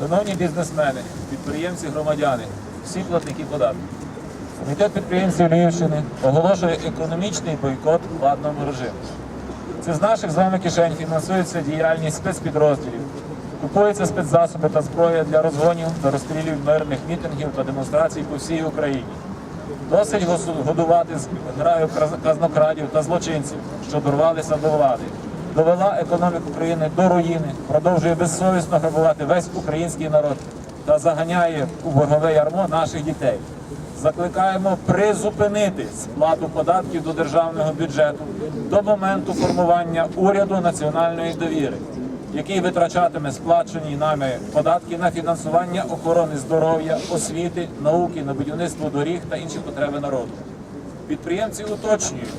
Шановні бізнесмени, підприємці, громадяни, всі платники податків. Комітет підприємців Львівщини оголошує економічний бойкот владному режиму. Це з наших з вами кишень фінансується діяльність спецпідрозділів, купуються спецзасоби та зброя для розгонів та розстрілів мирних мітингів та демонстрацій по всій Україні. Досить годувати граю казнокрадів та злочинців, що дорвалися до влади. Довела економіку країни до руїни, продовжує безсовісно грабувати весь український народ та заганяє у боргове ярмо наших дітей. Закликаємо призупинити сплату податків до державного бюджету до моменту формування уряду національної довіри, який витрачатиме сплачені нами податки на фінансування охорони здоров'я, освіти, науки, на будівництво доріг та інші потреби народу. Підприємці уточнюють,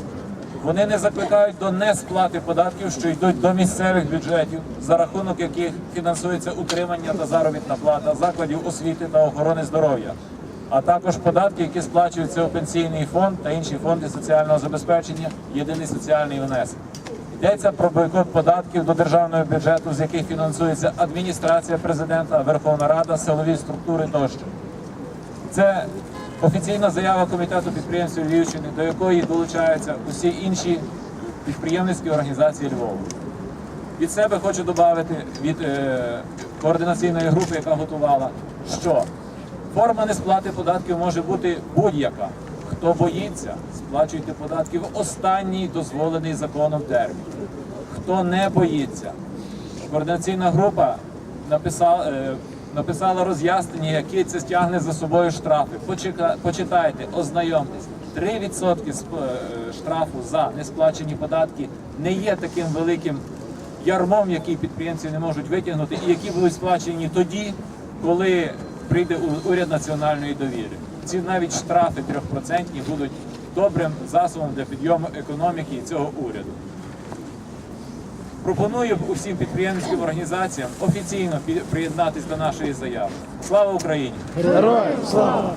вони не закликають до несплати податків, що йдуть до місцевих бюджетів, за рахунок яких фінансується утримання та заробітна плата закладів освіти та охорони здоров'я, а також податки, які сплачуються у пенсійний фонд та інші фонди соціального забезпечення, єдиний соціальний внесок. Йдеться про бойкот податків до державного бюджету, з яких фінансується адміністрація президента, Верховна Рада, силові структури тощо. Це офіційна заява комітету підприємців Львівщини, до якої долучаються усі інші підприємницькі організації Львова. Від себе хочу додати від е, координаційної групи, яка готувала, що форма несплати податків може бути будь-яка. Хто боїться, сплачуйте податки в останній дозволений законом термін. Хто не боїться, координаційна група написала, е, написала роз'яснення, які це стягне за собою штрафи. Почитайте, ознайомтесь. 3% з, е, штрафу за несплачені податки не є таким великим ярмом, який підприємці не можуть витягнути, і які будуть сплачені тоді, коли прийде уряд національної довіри. Ці навіть штрафи 3% будуть добрим засобом для підйому економіки і цього уряду. Пропоную усім підприємницьким організаціям офіційно приєднатися до нашої заяви. Слава Україні! Героям слава!